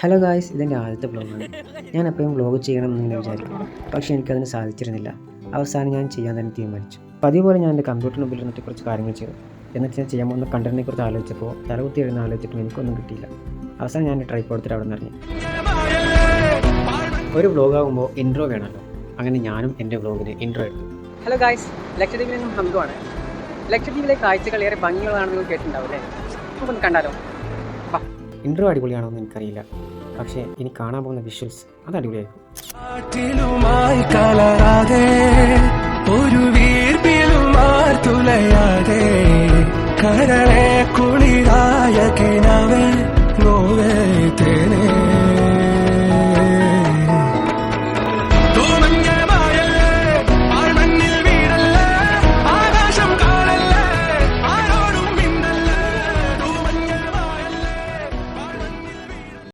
Hello guys ഇതെന്റെ ആദ്യത്തെ വ്ളോഗാണ് ഞാൻ എപ്പോഴും വ്ളോഗ് ചെയ്യണം എന്നിങ്ങനെ വിചാരിക്കും പക്ഷേ എനിക്കതിന് സാധിച്ചിരുന്നില്ല. അവസാനം ഞാൻ ചെയ്യാൻ തന്നെ തീരുമാനിച്ചു. അതേപോലെ പോലെ ഞാൻ എന്റെ കമ്പ്യൂട്ടറിന് മുമ്പിൽ ഇരുന്നിട്ട് കുറച്ച് കാര്യങ്ങൾ ചെയ്തു. എന്നിട്ട് ഞാൻ ചെയ്യാൻ പോകുന്ന കണ്ടന്റിനെ കുറിച്ച് ആലോചിച്ചപ്പോൾ തലകുത്തി എഴുതുന്ന ആലോചിച്ചിട്ടും എനിക്കൊന്നും കിട്ടിയില്ല. അവസാനം ഞാൻ ട്രൈ കൊടുത്തിട്ട് അവിടെ നിന്ന് ഇറങ്ങി. ഒരു വ്ളോഗ് ആകുമ്പോൾ ഇൻട്രോ വേണമല്ലോ. അങ്ങനെ ഞാനും എന്റെ വ്ളോഗിന് ഇൻട്രോ എടുത്തു. ഹലോ ഗായ്സ് ലക്ഷദ്വീപിൽ നിന്നും ഹംഗുവാണ് ലക്ഷദ്വീപിലെ കാഴ്ചകൾ ഏറെ ഭംഗികളാണെന്ന് നിങ്ങൾ കേട്ടിട്ടുണ്ടാവും അല്ലേ? നമുക്കൊന്ന് കണ്ടാലോ? ഇൻട്രോ അടിപൊളിയാണോ എന്ന് എനിക്കറിയില്ല. പക്ഷേ ഇനി കാണാൻ പോകുന്ന വിഷ്വൽസ് അത് അടിപൊളിയായിരിക്കും. ഒരു